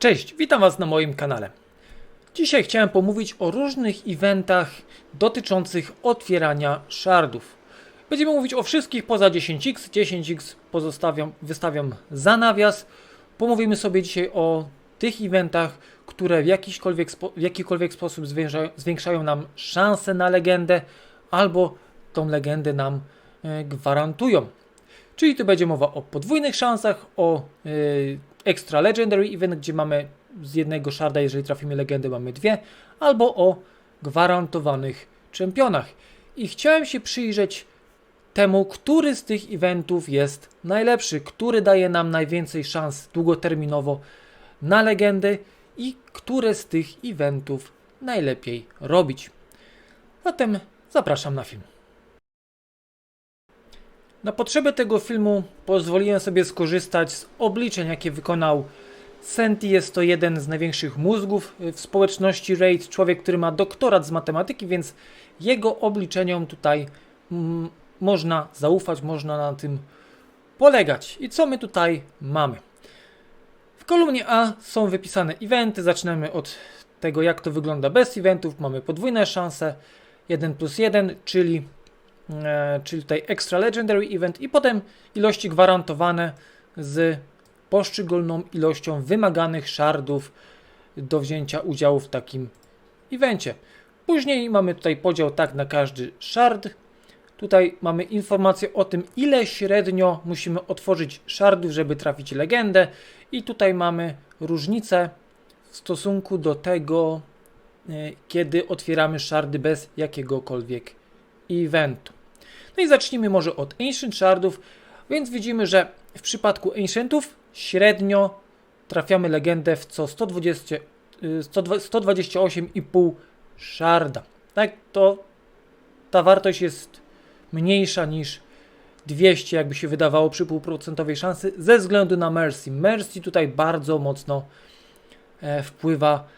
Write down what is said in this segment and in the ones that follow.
Cześć, witam Was na moim kanale. Dzisiaj chciałem pomówić o różnych eventach dotyczących otwierania shardów. Będziemy mówić o wszystkich poza 10x. 10x pozostawiam, wystawiam za nawias. Pomówimy sobie dzisiaj o tych eventach, które w jakikolwiek, spo, w jakikolwiek sposób zwiększają, zwiększają nam szanse na legendę albo tą legendę nam e, gwarantują. Czyli tu będzie mowa o podwójnych szansach, o y, Extra Legendary Event, gdzie mamy z jednego sharda, jeżeli trafimy legendę, mamy dwie, albo o gwarantowanych czempionach. I chciałem się przyjrzeć temu, który z tych eventów jest najlepszy, który daje nam najwięcej szans długoterminowo na legendy i które z tych eventów najlepiej robić. Zatem zapraszam na film. Na potrzeby tego filmu pozwoliłem sobie skorzystać z obliczeń, jakie wykonał Senti. Jest to jeden z największych mózgów w społeczności RAID, człowiek, który ma doktorat z matematyki, więc jego obliczeniom tutaj można zaufać, można na tym polegać. I co my tutaj mamy? W kolumnie A są wypisane eventy. Zaczynamy od tego, jak to wygląda bez eventów. Mamy podwójne szanse 1 plus 1, czyli czyli tutaj Extra Legendary Event i potem ilości gwarantowane z poszczególną ilością wymaganych shardów do wzięcia udziału w takim evencie. Później mamy tutaj podział tak na każdy shard. Tutaj mamy informację o tym, ile średnio musimy otworzyć shardów, żeby trafić legendę. I tutaj mamy różnicę w stosunku do tego, e, kiedy otwieramy shardy bez jakiegokolwiek eventu. No i zacznijmy może od Ancient Shardów, więc widzimy, że w przypadku Ancientów średnio trafiamy legendę w co 120, y, 100 128,5 sharda. Tak, to ta wartość jest mniejsza niż 200, jakby się wydawało przy półprocentowej szansy, ze względu na Mercy. Mercy tutaj bardzo mocno e, wpływa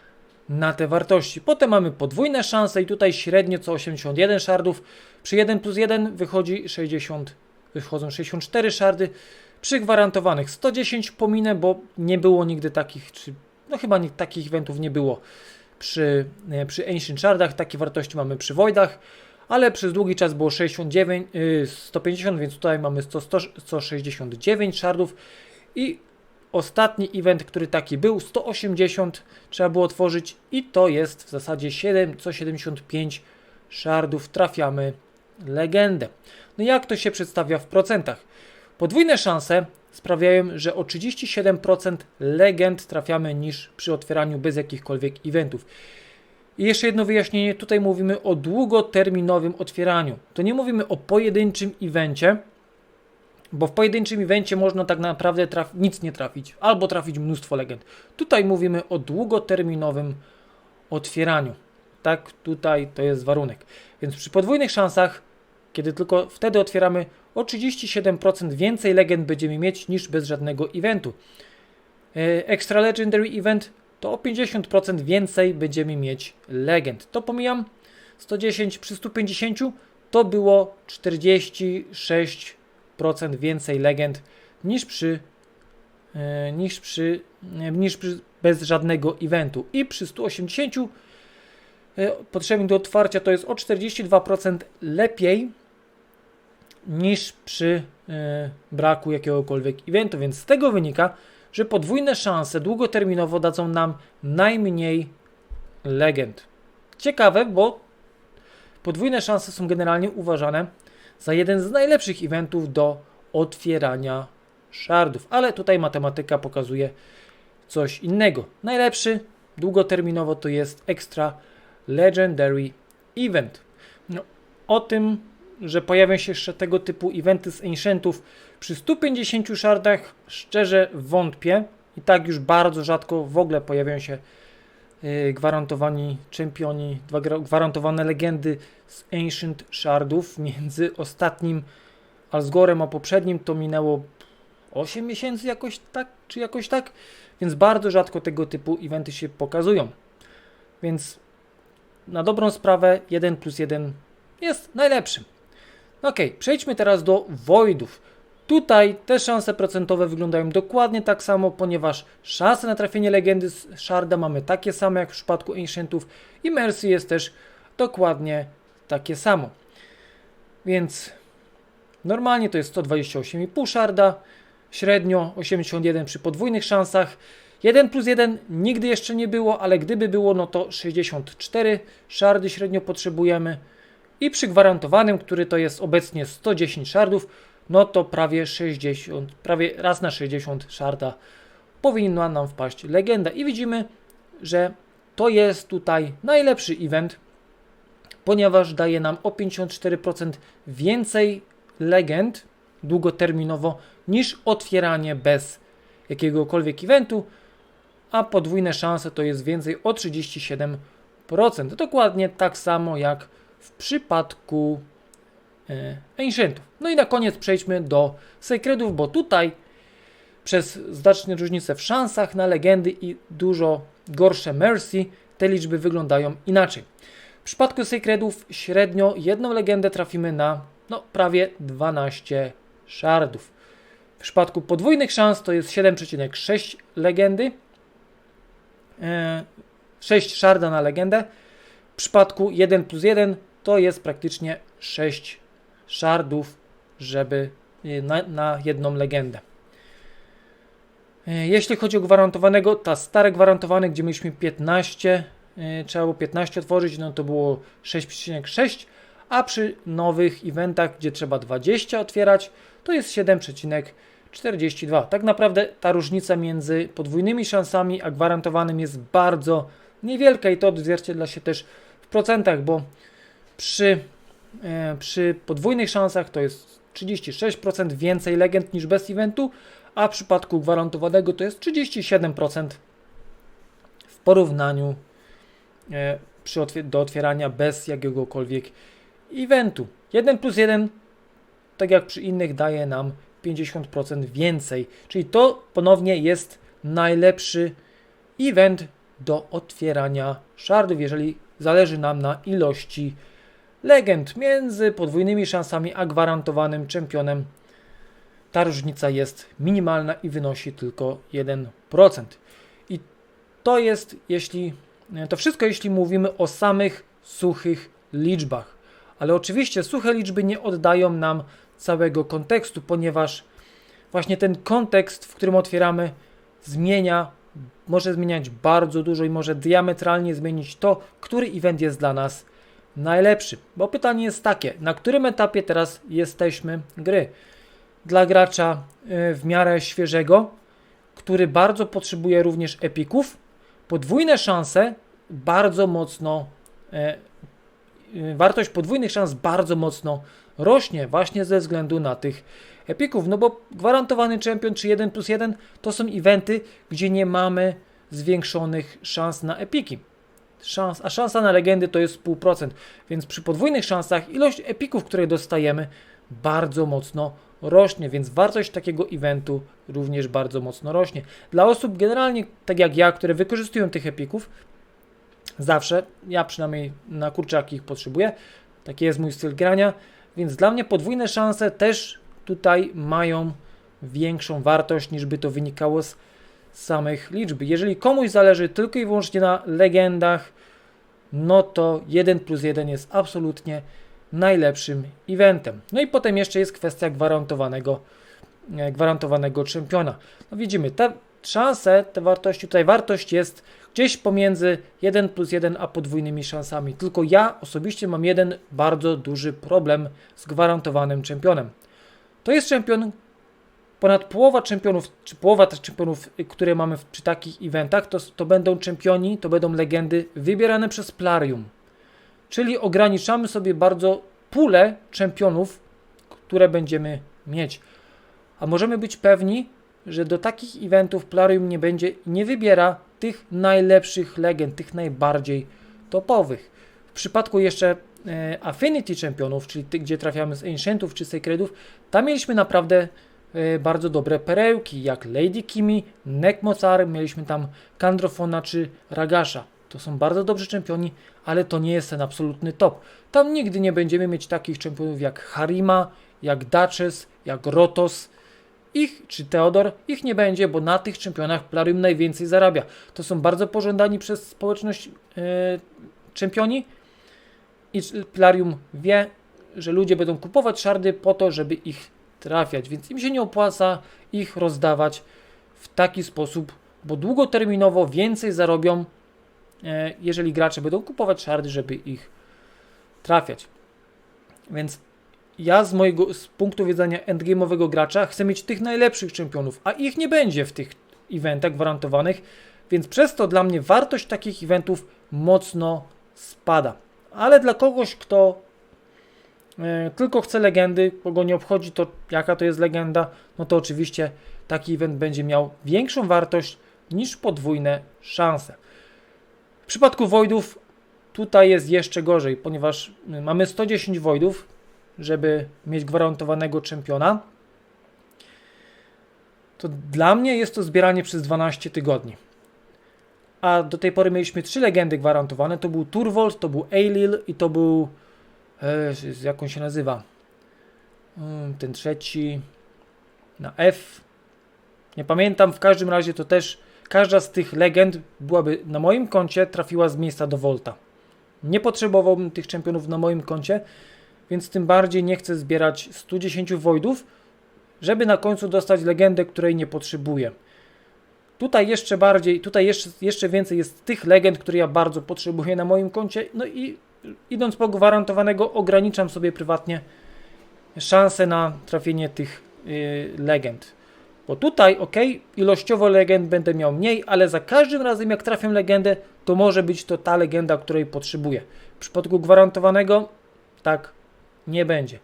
na te wartości. Potem mamy podwójne szanse i tutaj średnio co 81 shardów. Przy 1 plus 1 wychodzi 60, wychodzą 64 shardy. Przy gwarantowanych 110 pominę, bo nie było nigdy takich, czy no chyba nie, takich eventów nie było przy, e, przy Ancient Shardach. Takie wartości mamy przy Voidach, ale przez długi czas było 69, yy, 150, więc tutaj mamy 100, 100, 169 shardów i ostatni event, który taki był, 180 trzeba było otworzyć i to jest w zasadzie 7 co 75 shardów trafiamy legendę. No jak to się przedstawia w procentach? Podwójne szanse sprawiają, że o 37% legend trafiamy niż przy otwieraniu bez jakichkolwiek eventów. I jeszcze jedno wyjaśnienie, tutaj mówimy o długoterminowym otwieraniu. To nie mówimy o pojedynczym evencie, bo w pojedynczym evencie można tak naprawdę nic nie trafić, albo trafić mnóstwo legend. Tutaj mówimy o długoterminowym otwieraniu. Tak, tutaj to jest warunek. Więc przy podwójnych szansach, kiedy tylko wtedy otwieramy, o 37% więcej legend będziemy mieć niż bez żadnego eventu. E, Extra Legendary Event to o 50% więcej będziemy mieć legend. To pomijam 110 przy 150 to było 46 procent więcej legend niż przy, e, niż przy, e, niż przy bez żadnego eventu. I przy 180 e, potrzebnych do otwarcia to jest o 42% lepiej niż przy braku jakiegokolwiek eventu. Więc z tego wynika, że podwójne szanse długoterminowo dadzą nam najmniej legend. Ciekawe, bo podwójne szanse są generalnie uważane za jeden z najlepszych eventów do otwierania shardów. Ale tutaj matematyka pokazuje coś innego. Najlepszy długoterminowo to jest Extra Legendary Event. No, o tym, że pojawią się jeszcze tego typu eventy z Ancientów przy 150 shardach, szczerze wątpię. I tak już bardzo rzadko w ogóle pojawiają się gwarantowani czempioni, gwarantowane legendy z Ancient Shardów. Między ostatnim Alsgorem a poprzednim to minęło 8 miesięcy jakoś tak, czy jakoś tak, więc bardzo rzadko tego typu eventy się pokazują. Więc na dobrą sprawę 1 plus 1 jest najlepszym. Ok, przejdźmy teraz do Voidów. Tutaj te szanse procentowe wyglądają dokładnie tak samo, ponieważ szanse na trafienie legendy z Sharda mamy takie same jak w przypadku Ancientów i Mercy jest też dokładnie takie samo. Więc normalnie to jest 128,5 Sharda, średnio 81 przy podwójnych szansach. 1 plus 1 nigdy jeszcze nie było, ale gdyby było, no to 64 Shardy średnio potrzebujemy. I przy gwarantowanym, który to jest obecnie 110 Shardów, no to prawie 60, prawie raz na 60 Sharda powinna nam wpaść legenda. I widzimy, że to jest tutaj najlepszy event, ponieważ daje nam o 54% więcej legend długoterminowo niż otwieranie bez jakiegokolwiek eventu, a podwójne szanse to jest więcej o 37%. Dokładnie tak samo jak w przypadku Ancientów. No i na koniec przejdźmy do Secretów, bo tutaj przez znaczne różnice w szansach na legendy i dużo gorsze Mercy te liczby wyglądają inaczej. W przypadku Secretów średnio jedną legendę trafimy na no, prawie 12 shardów. W przypadku podwójnych szans to jest 7,6 legendy. E, 6 sharda na legendę. W przypadku 1 plus 1 to jest praktycznie 6 shardów, żeby e, na, na jedną legendę. E, Jeśli chodzi o gwarantowanego, ta stare gwarantowane, gdzie mieliśmy 15, e, trzeba było 15 otworzyć, no to było 6,6, a przy nowych eventach, gdzie trzeba 20 otwierać, to jest 7,42. Tak naprawdę ta różnica między podwójnymi szansami a gwarantowanym jest bardzo niewielka i to odzwierciedla się też w procentach, bo przy, przy podwójnych szansach to jest 36% więcej legend niż bez eventu, a w przypadku gwarantowanego to jest 37% w porównaniu e, przy do otwierania bez jakiegokolwiek eventu. 1 plus 1, tak jak przy innych, daje nam 50% więcej. Czyli to ponownie jest najlepszy event do otwierania shardów, jeżeli zależy nam na ilości legend między podwójnymi szansami a gwarantowanym czempionem. Ta różnica jest minimalna i wynosi tylko 1%. I to jest, jeśli to wszystko, jeśli mówimy o samych suchych liczbach. Ale oczywiście suche liczby nie oddają nam całego kontekstu, ponieważ właśnie ten kontekst, w którym otwieramy, zmienia, może zmieniać bardzo dużo i może diametralnie zmienić to, który event jest dla nas najlepszy. Bo pytanie jest takie, na którym etapie teraz jesteśmy gry? Dla gracza y, w miarę świeżego, który bardzo potrzebuje również epików, podwójne szanse bardzo mocno e, y, wartość podwójnych szans bardzo mocno rośnie właśnie ze względu na tych epików, no bo gwarantowany czempion czy 1 plus 1 to są eventy, gdzie nie mamy zwiększonych szans na epiki. Szans, a szansa na legendy to jest 0,5%, więc przy podwójnych szansach ilość epików, które dostajemy bardzo mocno rośnie, więc wartość takiego eventu również bardzo mocno rośnie. Dla osób generalnie, tak jak ja, które wykorzystują tych epików, zawsze, ja przynajmniej na kurczaki ich potrzebuję, taki jest mój styl grania, więc dla mnie podwójne szanse też tutaj mają większą wartość niż by to wynikało z samych liczb. Jeżeli komuś zależy tylko i wyłącznie na legendach, no to 1 plus 1 jest absolutnie najlepszym eventem. No i potem jeszcze jest kwestia gwarantowanego, e, gwarantowanego czempiona. No widzimy, te szanse, te wartości, tutaj wartość jest gdzieś pomiędzy 1 plus 1 a podwójnymi szansami. Tylko ja osobiście mam jeden bardzo duży problem z gwarantowanym czempionem. To jest czempion, ponad połowa czempionów, czy połowa tych czempionów, y, które mamy w, przy takich eventach, to, to będą czempioni, to będą legendy wybierane przez Plarium. Czyli ograniczamy sobie bardzo pulę czempionów, które będziemy mieć. A możemy być pewni, że do takich eventów Plarium nie będzie nie wybiera tych najlepszych legend, tych najbardziej topowych. W przypadku jeszcze e, Affinity Championów, czyli tych, gdzie trafiamy z Ancientów czy Sacredów, tam mieliśmy naprawdę bardzo dobre perełki, jak Lady Kimi, Nekmocar, mieliśmy tam Kandrofona czy Ragasha. To są bardzo dobrzy czempioni, ale to nie jest ten absolutny top. Tam nigdy nie będziemy mieć takich czempionów jak Harima, jak Duchess, jak Rotos, ich czy Teodor, ich nie będzie, bo na tych czempionach Plarium najwięcej zarabia. To są bardzo pożądani przez społeczność e, czempioni i Plarium wie, że ludzie będą kupować szardy po to, żeby ich trafiać, więc im się nie opłaca ich rozdawać w taki sposób, bo długoterminowo więcej zarobią, e, jeżeli gracze będą kupować szardy, żeby ich trafiać. Więc ja z mojego z punktu widzenia endgame'owego gracza chcę mieć tych najlepszych czempionów, a ich nie będzie w tych eventach gwarantowanych, więc przez to dla mnie wartość takich eventów mocno spada. Ale dla kogoś, kto tylko chce legendy, kogo nie obchodzi to jaka to jest legenda, no to oczywiście taki event będzie miał większą wartość niż podwójne szanse. W przypadku Voidów tutaj jest jeszcze gorzej, ponieważ y, mamy 110 Voidów, żeby mieć gwarantowanego czempiona. To dla mnie jest to zbieranie przez 12 tygodni. A do tej pory mieliśmy trzy legendy gwarantowane. To był Turvold, to był Eilil i to był. Jak on się nazywa? Mm, ten trzeci. Na F. Nie pamiętam, w każdym razie to też każda z tych legend byłaby na moim koncie trafiła z miejsca do Volta. Nie potrzebowałbym tych czempionów na moim koncie, więc tym bardziej nie chcę zbierać 110 Voidów, żeby na końcu dostać legendę, której nie potrzebuję. Tutaj jeszcze bardziej, tutaj jeszcze, jeszcze więcej jest tych legend, które ja bardzo potrzebuję na moim koncie. No i idąc po gwarantowanego, ograniczam sobie prywatnie szanse na trafienie tych yy, legend. Bo tutaj, ok, ilościowo legend będę miał mniej, ale za każdym razem jak trafię legendę, to może być to ta legenda, której potrzebuję. W przypadku gwarantowanego, tak nie będzie.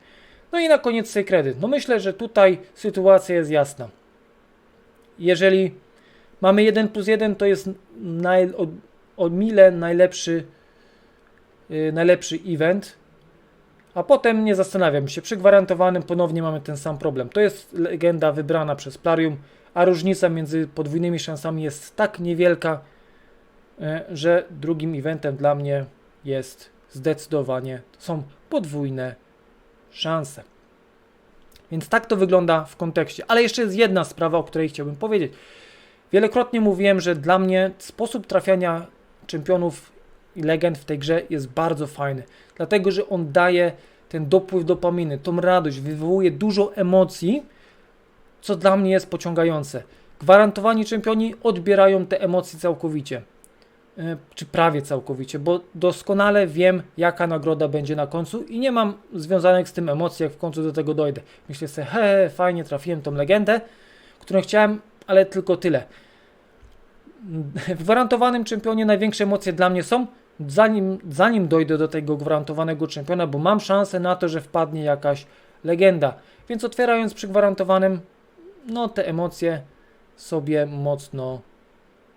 No i na koniec sekrety. No myślę, że tutaj sytuacja jest jasna. Jeżeli mamy 1 plus 1, to jest naj, o, o mile najlepszy, najlepszy event. A potem nie zastanawiam się. Przy gwarantowanym ponownie mamy ten sam problem. To jest legenda wybrana przez Plarium, a różnica między podwójnymi szansami jest tak niewielka, yy, że drugim eventem dla mnie jest zdecydowanie są podwójne szanse. Więc tak to wygląda w kontekście. Ale jeszcze jest jedna sprawa, o której chciałbym powiedzieć. Wielokrotnie mówiłem, że dla mnie sposób trafiania czempionów i legend w tej grze jest bardzo fajny. Dlatego, że on daje ten dopływ dopaminy, tą radość, wywołuje dużo emocji, co dla mnie jest pociągające. Gwarantowani czempioni odbierają te emocje całkowicie. E, czy prawie całkowicie, bo doskonale wiem, jaka nagroda będzie na końcu i nie mam związanych z tym emocji, jak w końcu do tego dojdę. Myślę sobie, he, fajnie trafiłem tą legendę, którą chciałem, ale tylko tyle. W gwarantowanym czempionie największe emocje dla mnie są, zanim, zanim dojdę do tego gwarantowanego czempiona, bo mam szansę na to, że wpadnie jakaś legenda. Więc otwierając przy gwarantowanym, no te emocje sobie mocno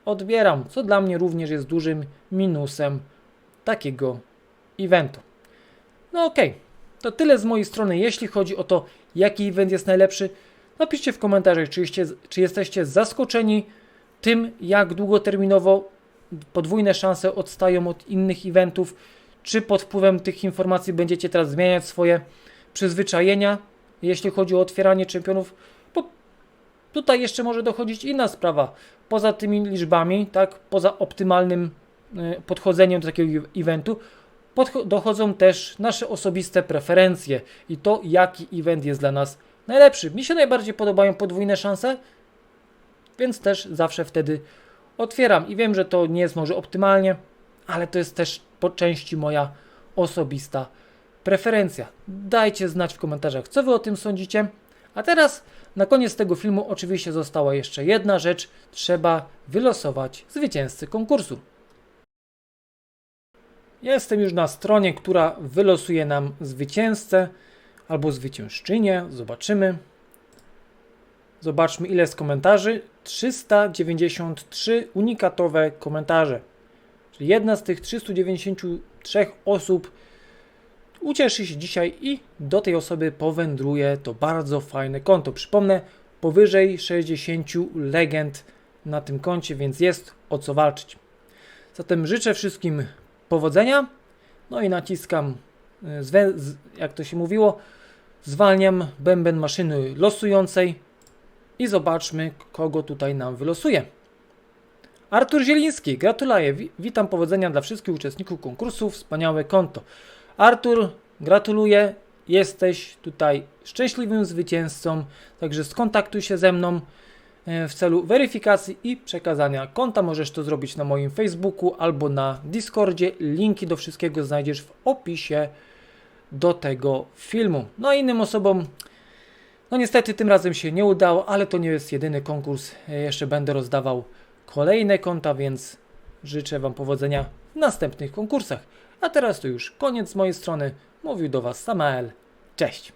odbieram, co dla mnie również jest dużym minusem takiego eventu. No okej, okay. to tyle z mojej strony, jeśli chodzi o to, jaki event jest najlepszy. Napiszcie w komentarzach, czy, czy jesteście zaskoczeni tym, jak długoterminowo podwójne szanse odstają od innych eventów, czy pod wpływem tych informacji będziecie teraz zmieniać swoje przyzwyczajenia, jeśli chodzi o otwieranie czempionów. Bo tutaj jeszcze może dochodzić inna sprawa poza tymi liczbami, tak, poza optymalnym e, podchodzeniem do takiego eventu, dochodzą też nasze osobiste preferencje i to, jaki event jest dla nas najlepszy. Mi się najbardziej podobają podwójne szanse, więc też zawsze wtedy otwieram i wiem, że to nie jest może optymalnie, ale to jest też po części moja osobista preferencja. Dajcie znać w komentarzach, co wy o tym sądzicie. A teraz na koniec tego filmu oczywiście została jeszcze jedna rzecz. Trzeba wylosować zwycięzcy konkursu. Jestem już na stronie, która wylosuje nam zwycięzcę albo zwyciężczynię. Zobaczymy. Zobaczmy ile jest komentarzy. 393 unikatowe komentarze. Czyli jedna z tych 393 osób ucieszy się dzisiaj i do tej osoby powędruje to bardzo fajne konto. Przypomnę, powyżej 60 legend na tym koncie, więc jest o co walczyć. Zatem życzę wszystkim powodzenia. No i naciskam, e, jak to się mówiło, Zwalniam bęben maszyny losującej i zobaczmy, kogo tutaj nam wylosuje. Artur Zieliński, gratuluję. Wi- Witam, powodzenia dla wszystkich uczestników konkursu. Wspaniałe konto. Artur, gratuluję. Jesteś tutaj szczęśliwym zwycięzcą, także skontaktuj się ze mną e, w celu weryfikacji i przekazania konta. Możesz to zrobić na moim Facebooku albo na Discordzie. Linki do wszystkiego znajdziesz w opisie do tego filmu. No a innym osobom, no niestety tym razem się nie udało, ale to nie jest jedyny konkurs. Jeszcze będę rozdawał kolejne konta, więc życzę Wam powodzenia w następnych konkursach. A teraz to już koniec z mojej strony. Mówił do Was Samael. Cześć!